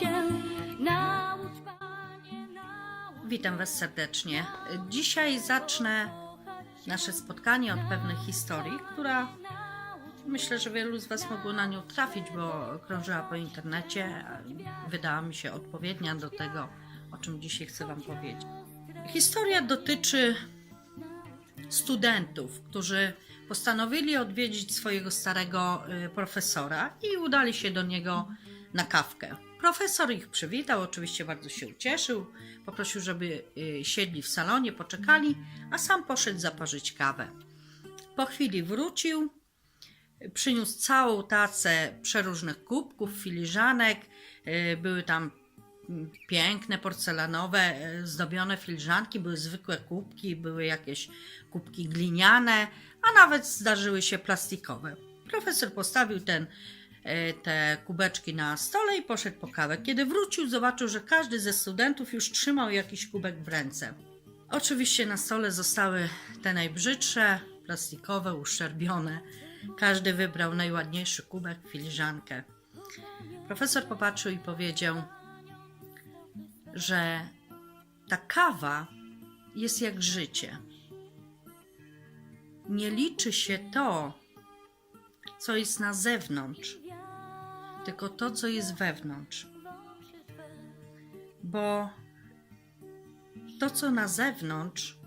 życie. Naucz, Panie, naucz. Witam Was serdecznie. Dzisiaj zacznę nasze spotkanie od pewnej historii, która myślę, że wielu z Was mogło na nią trafić, bo krążyła po internecie. Wydała mi się odpowiednia do tego, o czym dzisiaj chcę Wam powiedzieć. Historia dotyczy studentów, którzy postanowili odwiedzić swojego starego y, profesora i udali się do niego na kawkę. Profesor ich przywitał, oczywiście bardzo się ucieszył, poprosił, żeby y, siedli w salonie, poczekali, a sam poszedł zaparzyć kawę. Po chwili wrócił, przyniósł całą tacę przeróżnych kubków, filiżanek, y, były tam mm, piękne, porcelanowe, y, zdobione filiżanki, były zwykłe kubki, były jakieś kubki gliniane, a nawet zdarzyły się plastikowe. Profesor postawił ten, e, te kubeczki na stole i poszedł po kawę. Kiedy wrócił, zobaczył, że każdy ze studentów już trzymał jakiś kubek w ręce. Oczywiście na stole zostały te najbrzydsze, plastikowe, uszczerbione. Każdy wybrał najładniejszy kubek, filiżankę. Profesor popatrzył i powiedział, że ta kawa jest jak życie nie liczy się to, co jest na zewnątrz, tylko to, co jest wewnątrz. Bo to, co na zewnątrz,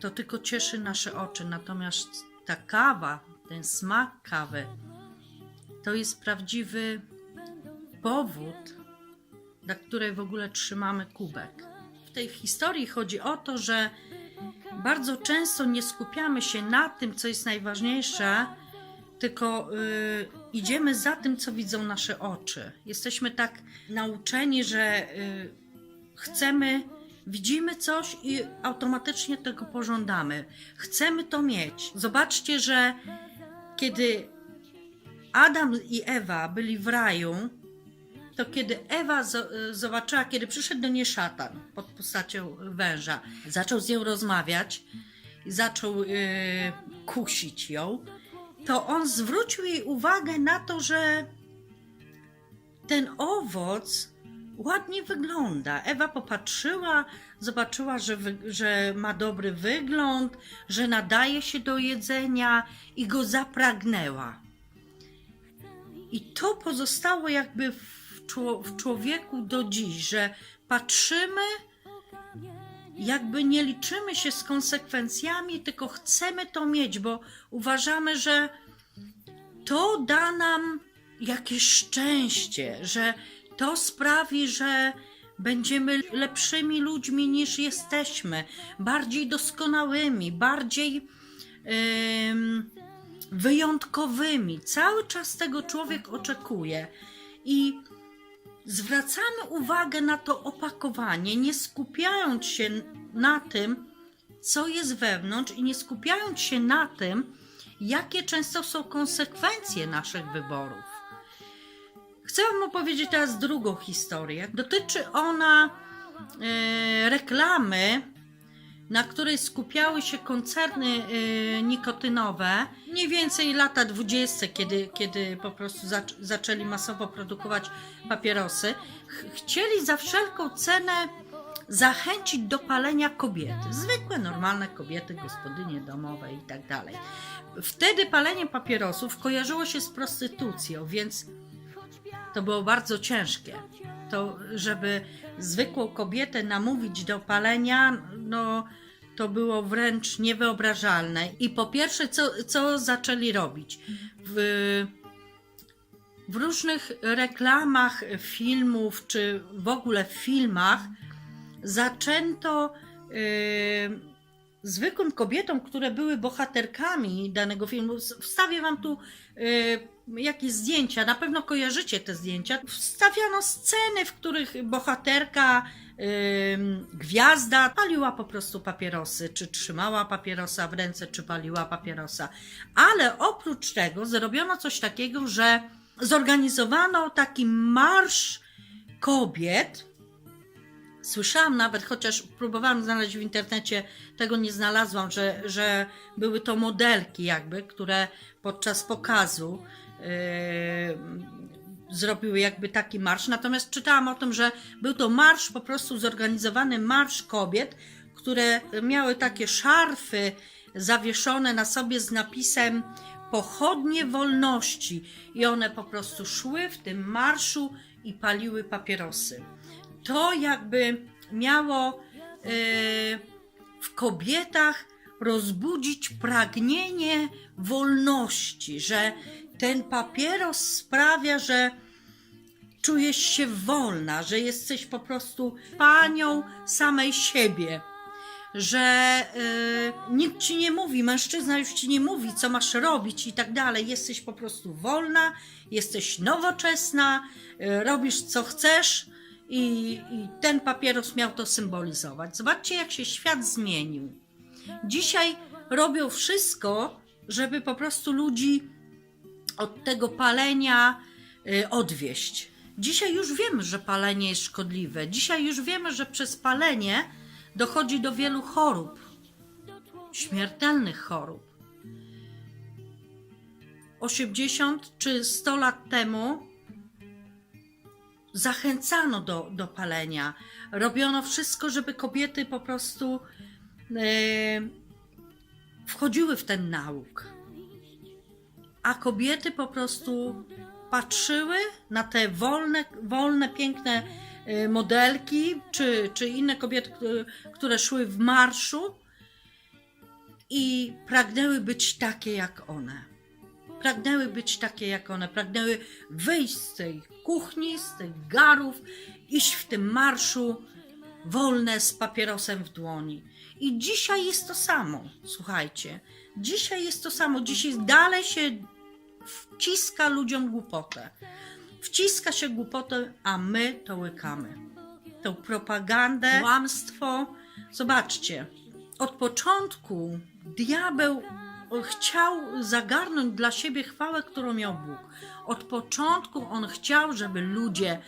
to tylko cieszy nasze oczy, natomiast ta kawa, ten smak kawy, to jest prawdziwy powód, dla której w ogóle trzymamy kubek. W tej historii chodzi o to, że bardzo często nie skupiamy się na tym, co jest najważniejsze, tylko y, idziemy za tym, co widzą nasze oczy. Jesteśmy tak nauczeni, że y, chcemy, widzimy coś i automatycznie tego pożądamy. Chcemy to mieć. Zobaczcie, że kiedy Adam i Ewa byli w raju, to kiedy Ewa zo- zobaczyła, kiedy przyszedł do niej szatan pod postacią węża, zaczął z nią rozmawiać, zaczął e, kusić ją, to on zwrócił jej uwagę na to, że ten owoc ładnie wygląda. Ewa popatrzyła, zobaczyła, że, że ma dobry wygląd, że nadaje się do jedzenia i go zapragnęła. I to pozostało jakby w człowieku do dziś, że patrzymy, jakby nie liczymy się z konsekwencjami, tylko chcemy to mieć, bo uważamy, że to da nam jakieś szczęście, że to sprawi, że będziemy lepszymi ludźmi niż jesteśmy, bardziej doskonałymi, bardziej. wyjątkowymi. Cały czas tego człowiek oczekuje i zwracamy uwagę na to opakowanie, nie skupiając się na tym, co jest wewnątrz i nie skupiając się na tym, jakie często są konsekwencje naszych wyborów. Chcę Wam opowiedzieć teraz drugą historię. Dotyczy ona e, reklamy na której skupiały się koncerny y, nikotynowe, mniej więcej lata 20, kiedy, kiedy po prostu zac- zaczęli masowo produkować papierosy, ch- chcieli za wszelką cenę zachęcić do palenia kobiety. Zwykłe, normalne kobiety, gospodynie domowe i tak dalej. Wtedy palenie papierosów kojarzyło się z prostytucją, więc to było bardzo ciężkie. To, żeby zwykłą kobietę namówić do palenia, no to było wręcz niewyobrażalne. I po pierwsze, co, co zaczęli robić? W, w różnych reklamach filmów, czy w ogóle w filmach, zaczęto yy, zwykłym kobietom, które były bohaterkami danego filmu, wstawię wam tu yy, jakieś zdjęcia, na pewno kojarzycie te zdjęcia. Wstawiano sceny, w których bohaterka, yy, gwiazda paliła po prostu papierosy, czy trzymała papierosa w ręce, czy paliła papierosa. Ale oprócz tego zrobiono coś takiego, że zorganizowano taki marsz kobiet, Słyszałam nawet, chociaż próbowałam znaleźć w internecie, tego nie znalazłam, że, że były to modelki jakby, które podczas pokazu yy, zrobiły jakby taki marsz. Natomiast czytałam o tym, że był to marsz, po prostu zorganizowany marsz kobiet, które miały takie szarfy zawieszone na sobie z napisem Pochodnie wolności. I one po prostu szły w tym marszu i paliły papierosy. To jakby miało e, w kobietach rozbudzić pragnienie wolności, że ten papieros sprawia, że czujesz się wolna, że jesteś po prostu panią samej siebie, że y, nikt ci nie mówi, mężczyzna już ci nie mówi, co masz robić i tak dalej. Jesteś po prostu wolna, jesteś nowoczesna, y, robisz co chcesz. I, I ten papieros miał to symbolizować. Zobaczcie, jak się świat zmienił. Dzisiaj robią wszystko, żeby po prostu ludzi od tego palenia y, odwieść. Dzisiaj już wiemy, że palenie jest szkodliwe. Dzisiaj już wiemy, że przez palenie dochodzi do wielu chorób, śmiertelnych chorób. 80 czy 100 lat temu zachęcano do, do palenia. Robiono wszystko, żeby kobiety po prostu e, wchodziły w ten nauk. A kobiety po prostu patrzyły na te wolne, wolne piękne e, modelki, czy, czy inne kobiety, które, które szły w marszu i pragnęły być takie jak one pragnęły być takie jak one, pragnęły wyjść z tej kuchni, z tych garów, iść w tym marszu wolne z papierosem w dłoni. I dzisiaj jest to samo, słuchajcie. Dzisiaj jest to samo. Dzisiaj dalej się wciska ludziom głupotę. Wciska się głupotę, a my to łykamy. Tą propagandę, kłamstwo. Zobaczcie, od początku diabeł chciał zagarnąć dla siebie chwałę, którą miał Bóg. Od początku on chciał, żeby ludzie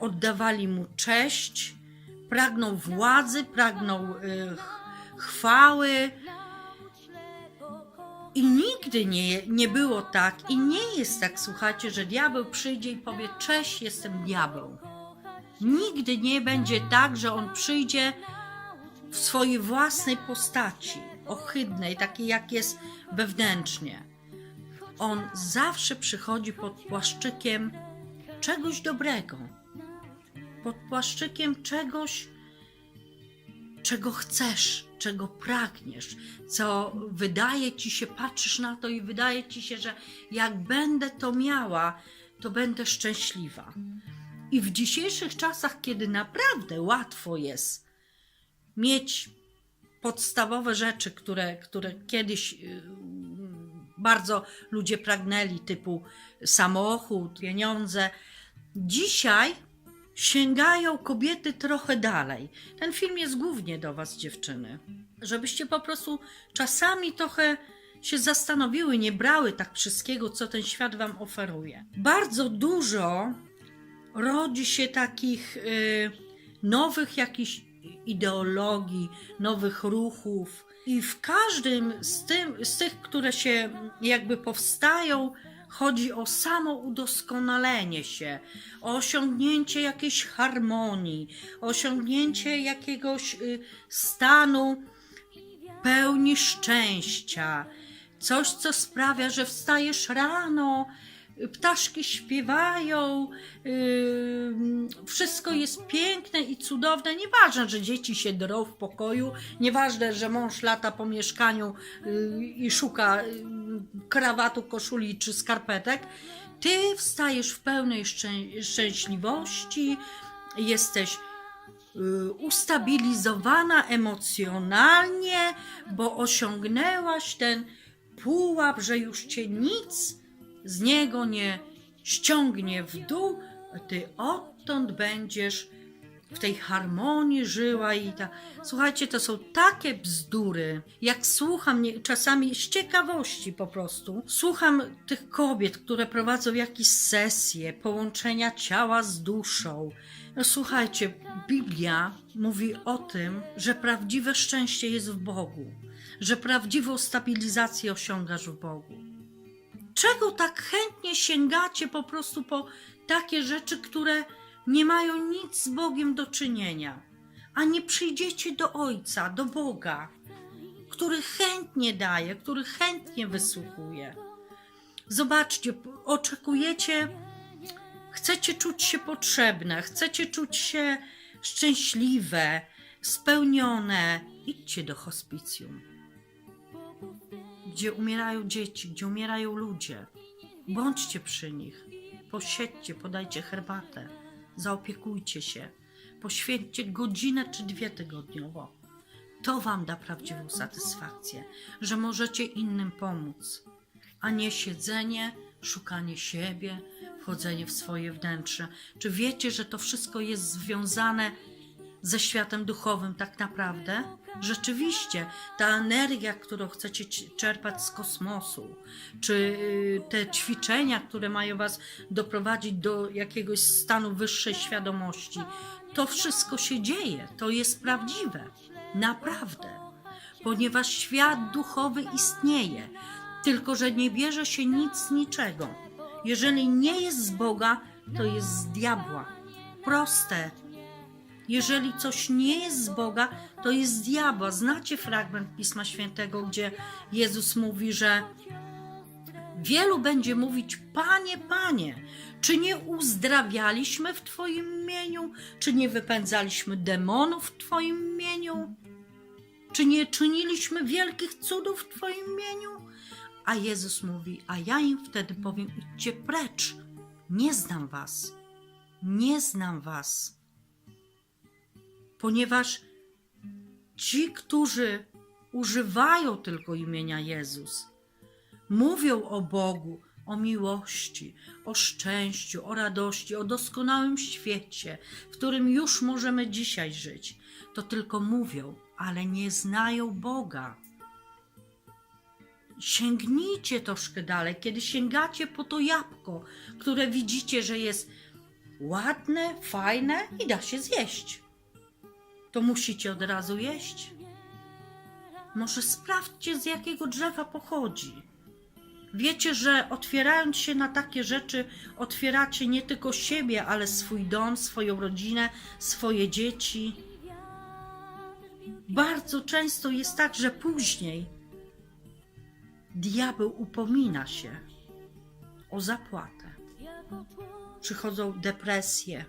oddawali mu cześć, pragnął władzy, pragnął ch- chwały. I nigdy nie, nie było tak, i nie jest tak, słuchajcie, że diabeł przyjdzie i powie: Cześć, jestem diabeł. Nigdy nie będzie tak, że on przyjdzie w swojej własnej postaci, ohydnej, takiej jak jest wewnętrznie. On zawsze przychodzi pod płaszczykiem czegoś dobrego, pod płaszczykiem czegoś, czego chcesz, czego pragniesz, co wydaje ci się, patrzysz na to i wydaje ci się, że jak będę to miała, to będę szczęśliwa. I w dzisiejszych czasach, kiedy naprawdę łatwo jest mieć podstawowe rzeczy, które, które kiedyś y, bardzo ludzie pragnęli, typu samochód, pieniądze. Dzisiaj sięgają kobiety trochę dalej. Ten film jest głównie do Was, dziewczyny. Żebyście po prostu czasami trochę się zastanowiły, nie brały tak wszystkiego, co ten świat Wam oferuje. Bardzo dużo rodzi się takich y, nowych jakichś ideologii, nowych ruchów. I w każdym z, tym, z tych, które się jakby powstają, chodzi o samo udoskonalenie się, o osiągnięcie jakiejś harmonii, o osiągnięcie jakiegoś y, stanu pełni szczęścia. Coś, co sprawia, że wstajesz rano, ptaszki śpiewają, yy, wszystko jest piękne i cudowne. Nieważne, że dzieci się drą w pokoju, nieważne, że mąż lata po mieszkaniu yy, i szuka yy, krawatu, koszuli czy skarpetek. Ty wstajesz w pełnej szczę- szczęśliwości, jesteś ustabilizowana emocjonalnie, bo osiągnęłaś ten pułap, że już cię nic z niego nie ściągnie w dół, ty odtąd będziesz w tej harmonii żyła i ta. Słuchajcie, to są takie bzdury. Jak słucham, nie, czasami z ciekawości po prostu, słucham tych kobiet, które prowadzą jakieś sesje połączenia ciała z duszą. No słuchajcie, Biblia mówi o tym, że prawdziwe szczęście jest w Bogu, że prawdziwą stabilizację osiągasz w Bogu. Czego tak chętnie sięgacie po prostu po takie rzeczy, które nie mają nic z Bogiem do czynienia, a nie przyjdziecie do Ojca, do Boga, który chętnie daje, który chętnie wysłuchuje. Zobaczcie, oczekujecie, chcecie czuć się potrzebne, chcecie czuć się szczęśliwe, spełnione. Idźcie do hospicjum, gdzie umierają dzieci, gdzie umierają ludzie. Bądźcie przy nich, posiedźcie, podajcie herbatę, zaopiekujcie się, poświęćcie godzinę czy dwie tygodniowo. To Wam da prawdziwą satysfakcję, że możecie innym pomóc, a nie siedzenie, szukanie siebie, wchodzenie w swoje wnętrze. Czy wiecie, że to wszystko jest związane ze światem duchowym tak naprawdę? Rzeczywiście, ta energia, którą chcecie ci- czerpać z kosmosu, czy y, te ćwiczenia, które mają Was doprowadzić do jakiegoś stanu wyższej świadomości, to wszystko się dzieje, to jest prawdziwe, naprawdę, ponieważ świat duchowy istnieje, tylko że nie bierze się nic z niczego. Jeżeli nie jest z Boga, to jest z diabła. Proste. Jeżeli coś nie jest z Boga, to jest z diabła. Znacie fragment Pisma Świętego, gdzie Jezus mówi, że wielu będzie mówić: Panie, Panie, czy nie uzdrawialiśmy w Twoim imieniu? Czy nie wypędzaliśmy demonów w Twoim imieniu? Czy nie czyniliśmy wielkich cudów w Twoim imieniu? A Jezus mówi: A ja im wtedy powiem: Idźcie precz, nie znam Was, nie znam Was ponieważ ci, którzy używają tylko imienia Jezus, mówią o Bogu, o miłości, o szczęściu, o radości, o doskonałym świecie, w którym już możemy dzisiaj żyć, to tylko mówią, ale nie znają Boga. Sięgnijcie troszkę dalej, kiedy sięgacie po to jabłko, które widzicie, że jest ładne, fajne i da się zjeść to musicie od razu jeść? Może sprawdźcie, z jakiego drzewa pochodzi. Wiecie, że otwierając się na takie rzeczy, otwieracie nie tylko siebie, ale swój dom, swoją rodzinę, swoje dzieci. Bardzo często jest tak, że później diabeł upomina się o zapłatę. Przychodzą depresje,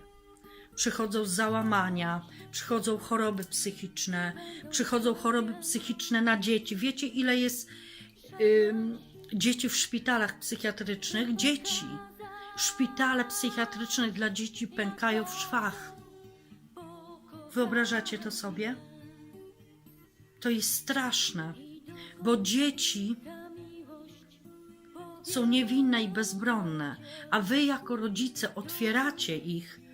przychodzą załamania, przychodzą choroby psychiczne, przychodzą choroby psychiczne na dzieci. Wiecie, ile jest ym, dzieci w szpitalach psychiatrycznych? Dzieci. Szpitale psychiatryczne dla dzieci pękają w szwach. Wyobrażacie to sobie? To jest straszne, bo dzieci są niewinne i bezbronne, a wy jako rodzice otwieracie ich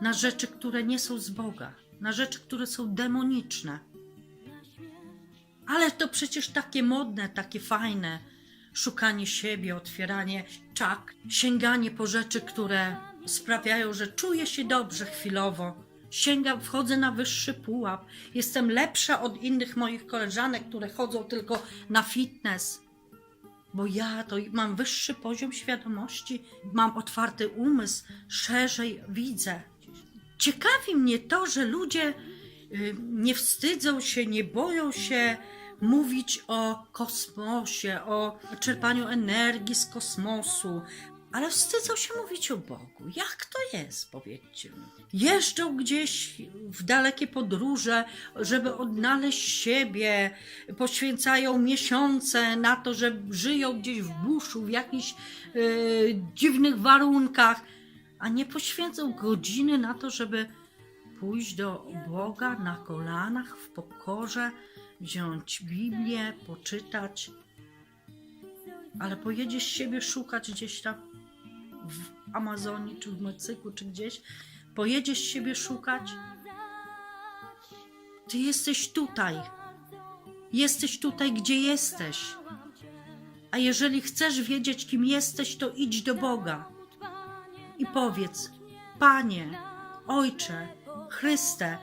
na rzeczy, które nie są z Boga, na rzeczy, które są demoniczne. Ale to przecież takie modne, takie fajne. Szukanie siebie, otwieranie czak, sięganie po rzeczy, które sprawiają, że czuję się dobrze chwilowo. Sięgam, wchodzę na wyższy pułap. Jestem lepsza od innych moich koleżanek, które chodzą tylko na fitness bo ja to mam wyższy poziom świadomości, mam otwarty umysł, szerzej widzę. Ciekawi mnie to, że ludzie y, nie wstydzą się, nie boją się mówić o kosmosie, o czerpaniu energii z kosmosu, ale wstydzą się mówić o Bogu. Jak to jest, powiedzcie mi? Jeżdżą gdzieś w dalekie podróże, żeby odnaleźć siebie, poświęcają miesiące na to, że żyją gdzieś w buszu, w jakichś e, dziwnych warunkach, a nie poświęcą godziny na to, żeby pójść do Boga na kolanach, w pokorze, wziąć Biblię, poczytać. Ale pojedziesz siebie szukać gdzieś tam w Amazonii, czy w Meksyku, czy gdzieś, pojedziesz siebie szukać. Ty jesteś tutaj. Jesteś tutaj, gdzie jesteś. A jeżeli chcesz wiedzieć, kim jesteś, to idź do Boga i powiedz: Panie, Ojcze, Chryste,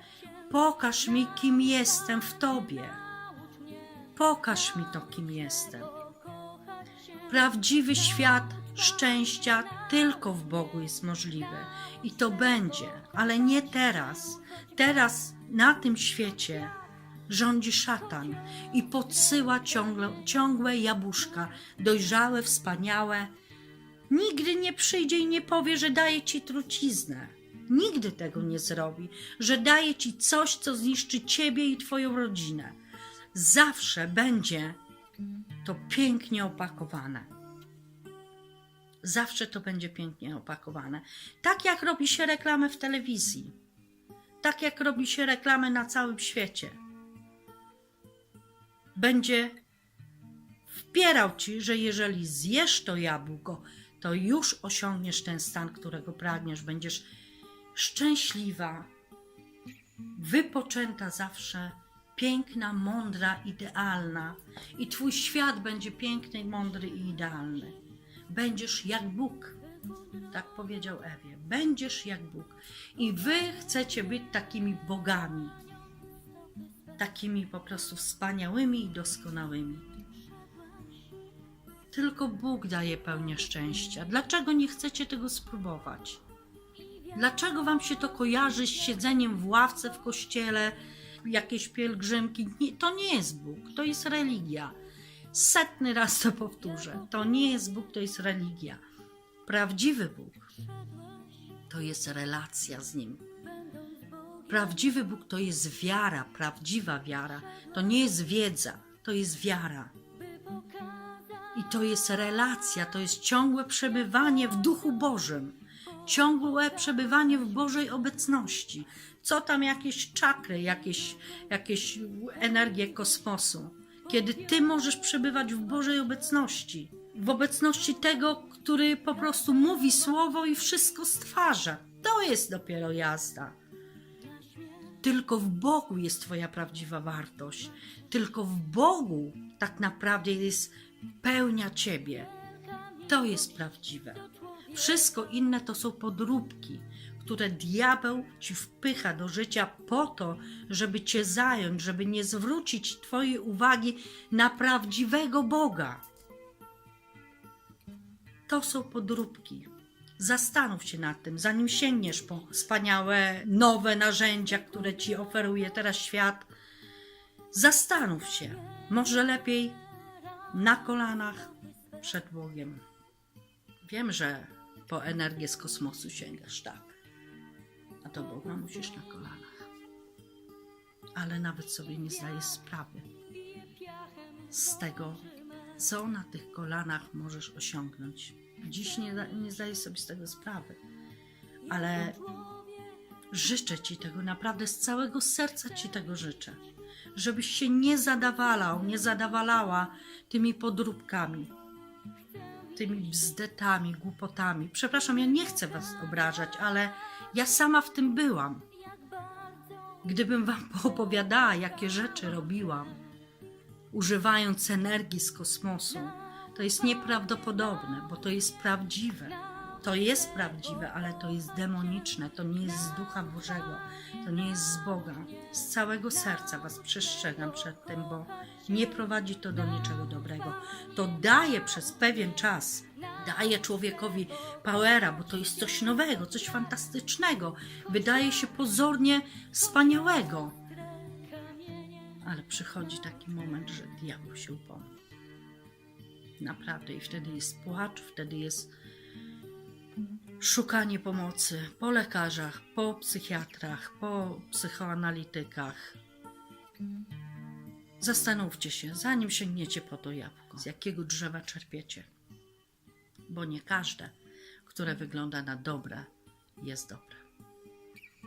pokaż mi, kim jestem w Tobie. Pokaż mi to, kim jestem. Prawdziwy świat szczęścia tylko w Bogu jest możliwy. I to będzie, ale nie teraz. Teraz na tym świecie rządzi szatan i podsyła ciągle, ciągłe jabłuszka, dojrzałe, wspaniałe. Nigdy nie przyjdzie i nie powie, że daje ci truciznę. Nigdy tego nie zrobi, że daje ci coś, co zniszczy ciebie i twoją rodzinę. Zawsze będzie to pięknie opakowane. Zawsze to będzie pięknie opakowane. Tak jak robi się reklamę w telewizji. Tak jak robi się reklamę na całym świecie. Będzie wpierał ci, że jeżeli zjesz to jabłko, to już osiągniesz ten stan, którego pragniesz. Będziesz szczęśliwa, wypoczęta zawsze, piękna, mądra, idealna. I twój świat będzie piękny, mądry i idealny. Będziesz jak Bóg. Tak powiedział Ewie. Będziesz jak Bóg. I wy chcecie być takimi bogami. Takimi po prostu wspaniałymi i doskonałymi. Tylko Bóg daje pełnię szczęścia. Dlaczego nie chcecie tego spróbować? Dlaczego wam się to kojarzy z siedzeniem w ławce w kościele, jakieś pielgrzymki? Nie, to nie jest Bóg, to jest religia. Setny raz to powtórzę. To nie jest Bóg, to jest religia. Prawdziwy Bóg to jest relacja z Nim. Prawdziwy Bóg to jest wiara, prawdziwa wiara. To nie jest wiedza, to jest wiara. I to jest relacja, to jest ciągłe przebywanie w Duchu Bożym, ciągłe przebywanie w Bożej obecności. Co tam jakieś czakry, jakieś, jakieś energie kosmosu, kiedy Ty możesz przebywać w Bożej obecności, w obecności tego, który po prostu mówi słowo i wszystko stwarza. To jest dopiero jazda. Tylko w Bogu jest Twoja prawdziwa wartość. Tylko w Bogu tak naprawdę jest pełnia Ciebie. To jest prawdziwe. Wszystko inne to są podróbki, które diabeł Ci wpycha do życia po to, żeby Cię zająć, żeby nie zwrócić Twojej uwagi na prawdziwego Boga. To są podróbki. Zastanów się nad tym, zanim sięgniesz po wspaniałe, nowe narzędzia, które ci oferuje teraz świat. Zastanów się. Może lepiej na kolanach przed Bogiem. Wiem, że po energię z kosmosu sięgasz, tak. A do Boga musisz na kolanach. Ale nawet sobie nie zdajesz sprawy z tego, co na tych kolanach możesz osiągnąć. Dziś nie, nie zdaję sobie z tego sprawy, ale życzę Ci tego, naprawdę z całego serca Ci tego życzę. Żebyś się nie zadawalał, nie zadawalała tymi podróbkami, tymi bzdetami, głupotami. Przepraszam, ja nie chcę Was obrażać, ale ja sama w tym byłam. Gdybym Wam poopowiadała, jakie rzeczy robiłam, używając energii z kosmosu, to jest nieprawdopodobne, bo to jest prawdziwe. To jest prawdziwe, ale to jest demoniczne, to nie jest z Ducha Bożego, to nie jest z Boga. Z całego serca Was przestrzegam przed tym, bo nie prowadzi to do niczego dobrego. To daje przez pewien czas, daje człowiekowi powera, bo to jest coś nowego, coś fantastycznego. Wydaje się pozornie wspaniałego. Ale przychodzi taki moment, że diabeł się upomni. Naprawdę. I wtedy jest płacz, wtedy jest szukanie pomocy po lekarzach, po psychiatrach, po psychoanalitykach. Zastanówcie się, zanim sięgniecie po to jabłko, z jakiego drzewa czerpiecie. Bo nie każde, które wygląda na dobre, jest dobre.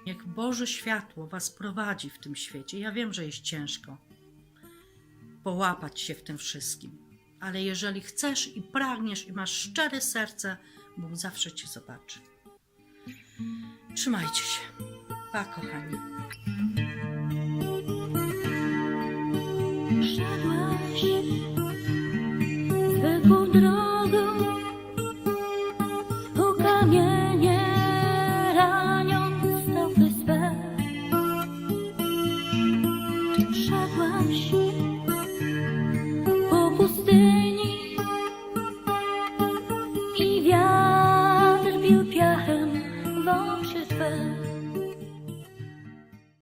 Niech Boże światło Was prowadzi w tym świecie. Ja wiem, że jest ciężko połapać się w tym wszystkim, ale jeżeli chcesz i pragniesz i masz szczere serce, Bóg zawsze Cię zobaczy. Trzymajcie się. Pa, kochani.